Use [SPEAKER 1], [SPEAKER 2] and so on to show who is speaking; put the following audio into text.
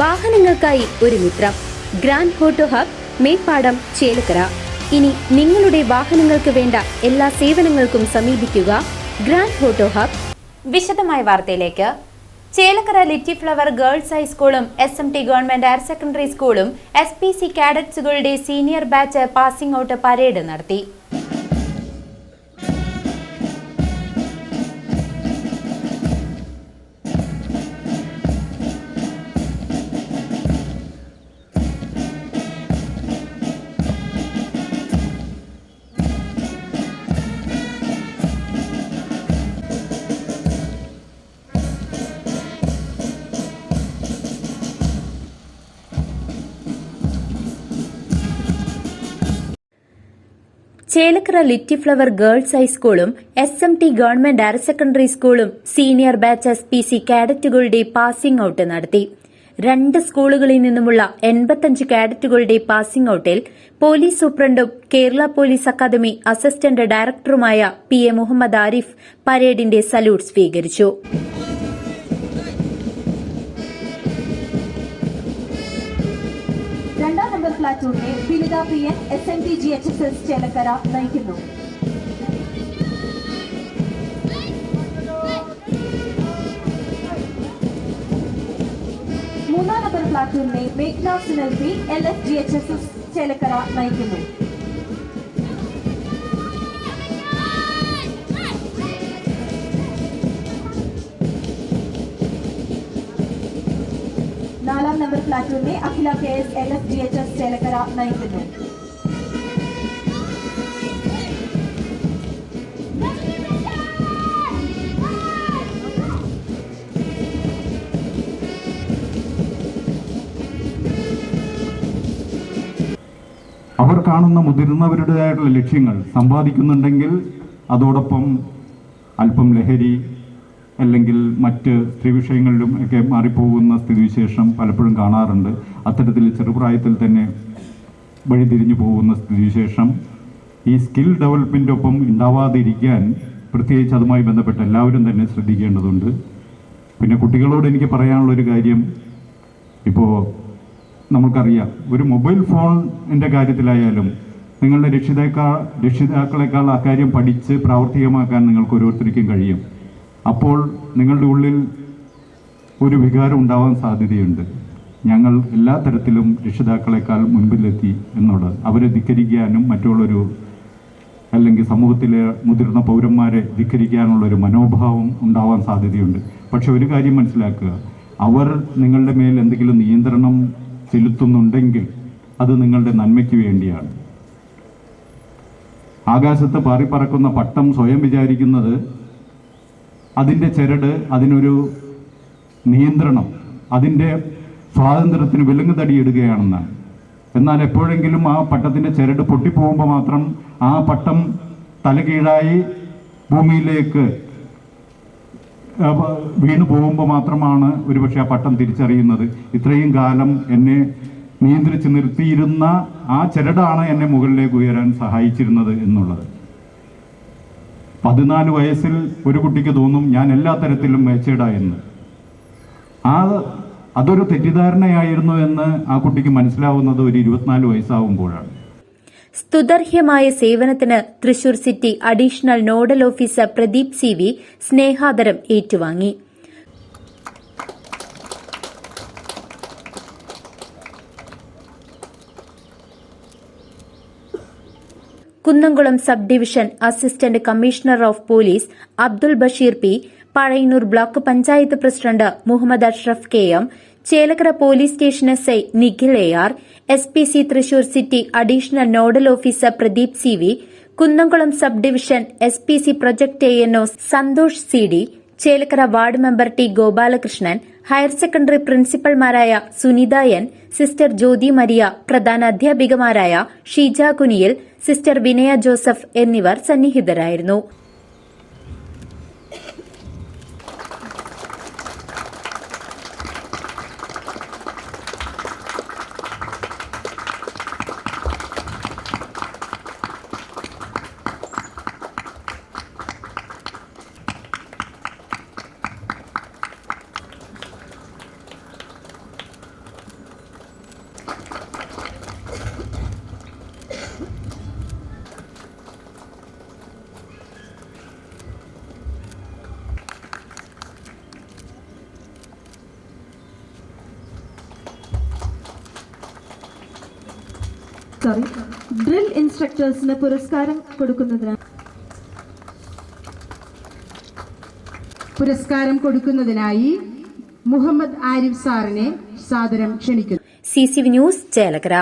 [SPEAKER 1] വാഹനങ്ങൾക്കായി ഒരു മിത്രം. Grand auto hub Meppadam Chelakkara. ഇനി നിങ്ങളുടെ വാഹനങ്ങൾക്ക് വേണ്ട എല്ലാ സേവനങ്ങൾക്കും സമീപിക്കുക ഗ്രാൻഡ് ഹോട്ടോ ഹബ്.
[SPEAKER 2] വിശദമായ വാർത്തയിലേക്ക്. Chelakkara little flower girls ഹൈസ്കൂളും S M T government higher secondary സ്കൂളും S P C കാഡറ്റ്സുകളുടെ senior batch passing out parade നടത്തി.
[SPEAKER 1] Chelakkara little flower girls ഹൈസ്കൂളും S M T government higher secondary സ്കൂളും senior batch S P C കാഡറ്റുകളുടെ passing out നടത്തി. രണ്ട് സ്കൂളുകളിൽ നിന്നുമുള്ള എൺപത്തഞ്ച് കാഡറ്റുകളുടെ passing ഔട്ടിൽ പോലീസ് സൂപ്രണ്ടും കേരള പോലീസ് അക്കാദമി അസിസ്റ്റന്റ് ഡയറക്ടറുമായ പി എ മുഹമ്മദ് ആരിഫ് പരേഡിന്റെ സല്യൂട്ട് സ്വീകരിച്ചു.
[SPEAKER 3] Number പ്ലാറ്റൂണിനെ Filitha P N S N T G H S S Chelakkara നയിക്കുന്നു. മൂന്നാം നമ്പർ പ്ലാറ്റൂണിനെ മേഘ്ന Sunal P L S G H S S Chelakkara നയിക്കുന്നു. നാലാം number പ്ലാറ്റൂണിനെ Akhila K S L S G H S Chelakkara നയിക്കുന്നു.
[SPEAKER 4] അവർ കാണുന്ന മുതിർന്നവരുടേതായിട്ടുള്ള ലക്ഷ്യങ്ങൾ സമ്പാദിക്കുന്നുണ്ടെങ്കിൽ അതോടൊപ്പം അല്പം ലഹരി അല്ലെങ്കിൽ മറ്റ് സ്ത്രീ വിഷയങ്ങളിലും ഒക്കെ മാറിപ്പോകുന്ന സ്ഥിതിവിശേഷം പലപ്പോഴും കാണാറുണ്ട്. അത്തരത്തിൽ ചെറുപ്രായത്തിൽ തന്നെ വഴിതിരിഞ്ഞു പോകുന്ന സ്ഥിതിവിശേഷം ഈ സ്കിൽ ഡെവലപ്മെന്റ് ഒപ്പം ഉണ്ടാവാതിരിക്കാൻ പ്രത്യേകിച്ച് അതുമായി ബന്ധപ്പെട്ട് എല്ലാവരും തന്നെ ശ്രദ്ധിക്കേണ്ടതുണ്ട്. പിന്നെ കുട്ടികളോട് എനിക്ക് പറയാനുള്ളൊരു കാര്യം ഇപ്പോൾ നമുക്കറിയാം ഒരു മൊബൈൽ ഫോണിന്റെ കാര്യത്തിലായാലും നിങ്ങളുടെ രക്ഷിതാക്കൾ രക്ഷിതാക്കളെക്കാൾ ആ കാര്യം പഠിച്ച് പ്രാവർത്തികമാക്കാൻ നിങ്ങൾക്ക് ഓരോരുത്തർക്കും കഴിയും. അപ്പോൾ നിങ്ങളുടെ ഉള്ളിൽ ഒരു വികാരം ഉണ്ടാവാൻ സാധ്യതയുണ്ട്. ഞങ്ങൾ എല്ലാ തരത്തിലും രക്ഷിതാക്കളെക്കാൾ മുൻപിലെത്തി എന്നുള്ളത് അവരെ ധിക്കരിക്കാനും മറ്റുള്ളൊരു അല്ലെങ്കിൽ സമൂഹത്തിലെ മുതിർന്ന പൗരന്മാരെ ധിക്കരിക്കാനുള്ള ഒരു മനോഭാവം ഉണ്ടാവാൻ സാധ്യതയുണ്ട്. പക്ഷെ ഒരു കാര്യം മനസ്സിലാക്കുക. അവർ നിങ്ങളുടെ മേൽ എന്തെങ്കിലും നിയന്ത്രണം ചെലുത്തുന്നുണ്ടെങ്കിൽ അത് നിങ്ങളുടെ നന്മയ്ക്ക് വേണ്ടിയാണ്. ആകാശത്ത് പാറിപ്പറക്കുന്ന പട്ടം സ്വയം വിചാരിക്കുന്നത് അതിന്റെ ചരട് അതിനൊരു നിയന്ത്രണം അതിന്റെ സ്വാതന്ത്ര്യത്തിന് വിലങ്ങുതടിയിടുകയാണെന്നാണ് എന്നാൽ എപ്പോഴെങ്കിലും ആ പട്ടത്തിന്റെ ചരട് പൊട്ടിപ്പോകുമ്പോൾ മാത്രം ആ പട്ടം തലകീഴായി ഭൂമിയിലേക്ക് വീണു പോകുമ്പോൾ മാത്രമാണ് ഒരുപക്ഷെ ആ പട്ടം തിരിച്ചറിയുന്നത്. ഇത്രയും കാലം എന്നെ നിയന്ത്രിച്ച് നിർത്തിയിരുന്ന ആ ചരടാണ് എന്നെ മുകളിലേക്ക് ഉയരാൻ സഹായിച്ചിരുന്നത് എന്നുള്ളത്. പതിനാല് വയസ്സിൽ ഒരു കുട്ടിക്ക് തോന്നും ഞാൻ എല്ലാ തരത്തിലും മേച്ചേടാ എന്ന്. ആ അതൊരു തെറ്റിദ്ധാരണയായിരുന്നു എന്ന് ആ കുട്ടിക്ക് മനസ്സിലാവുന്നത് ഒരു ഇരുപത്തിനാല് വയസ്സാവുമ്പോഴാണ്.
[SPEAKER 1] സ്തുതർഹ്യമായ സേവനത്തിന് Thrissur city additional nodal officer Pradeep C V സ്നേഹാദരം ഏറ്റുവാങ്ങി. Kunnamkulam sub division assistant commissioner of police Abdul Basheer P Pazhayannur block panchayat president Muhammad Ashraf K M Chelakkara police station S I Nikhil A R S P C Thrissur city additional nodal officer Pradeep C V Kunnamkulam sub division S P C project A N O Santhosh C D Chelakkara ward member T Gopalakrishnan higher secondary പ്രിൻസിപ്പൽമാരായ Sunitha N sister Jyothi Maria പ്രധാന അധ്യാപികമാരായ Sheeja Kuniyil sister Vinaya Joseph എന്നിവർ സന്നിഹിതരായിരുന്നു.
[SPEAKER 3] Sorry drill ഇൻസ്ട്രക്ടേഴ്സിന് പുരസ്കാരം കൊടുക്കുന്നതിനാണ്
[SPEAKER 5] പുരസ്കാരം കൊടുക്കുന്നതിനായി മുഹമ്മദ് ആരിഫ് സാറിനെ സാദരം ക്ഷണിക്കുന്നു.
[SPEAKER 1] C C V news Chelakkara.